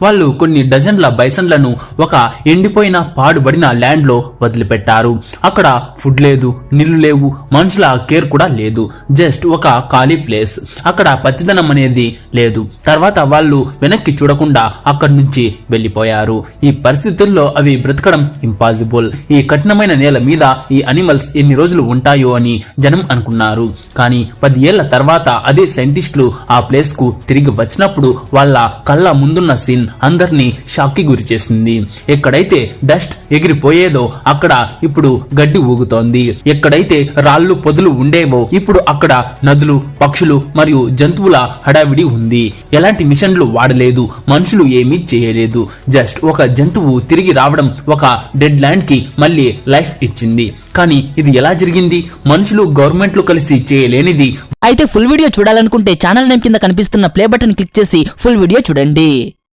వాళ్ళు కొన్ని డజన్ల బైసన్లను ఒక ఎండిపోయిన పాడుబడిన ల్యాండ్లో వదిలిపెట్టారు. అక్కడ ఫుడ్ లేదు నీళ్ళు లేవు మనుషుల కేర్ కూడా లేదు. జస్ట్ ఒక ఖాళీ ప్లేస్. అక్కడ పచ్చదనం అనేది లేదు. తర్వాత వాళ్ళు వెనక్కి చూడకుండా అక్కడి నుంచి వెళ్ళిపోయారు. ఈ పరిస్థితుల్లో అవి బ్రతకడం ఇంపాసిబుల్ ఈ కఠినమైన నేల మీద ఈ అనిమల్స్ ఎన్ని రోజులు ఉంటాయో అని జనం అనుకున్నారు. కానీ పది ఏళ్ళ తర్వాత అదే సైంటిస్టులు ఆ ప్లేస్కు తిరిగి వచ్చినప్పుడు వాళ్ళ కళ్ళ ముందున్న సీన్ అందరినీ షాక్కి గురి చేసింది. ఎక్కడైతే డస్ట్ ఎగిరిపోయేదో అక్కడ ఇప్పుడు గడ్డి ఊగుతోంది. ఎక్కడైతే రాళ్ళు పొదలు ఉండేవో ఇప్పుడు అక్కడ నదులు పక్షులు మరియు జంతువుల హడావిడి ఉంది. ఎలాంటి మిషన్లు వాడలేదు మనుషులు ఏమీ చేయలేదు. జస్ట్ ఒక జంతువు తిరిగి రావడం ఒక డెడ్ ల్యాండ్కి మళ్ళీ లైఫ్ ఇచ్చింది. కానీ ఇది ఎలా జరిగింది? మనుషులు గవర్నమెంట్లు కలిసి చేయలేనిది. అయితే ఫుల్ వీడియో చూడాలనుకుంటే ఛానల్ నేమ్ కింద కనిపిస్తున్న ప్లే బటన్ క్లిక్ చేసి ఫుల్ వీడియో చూడండి.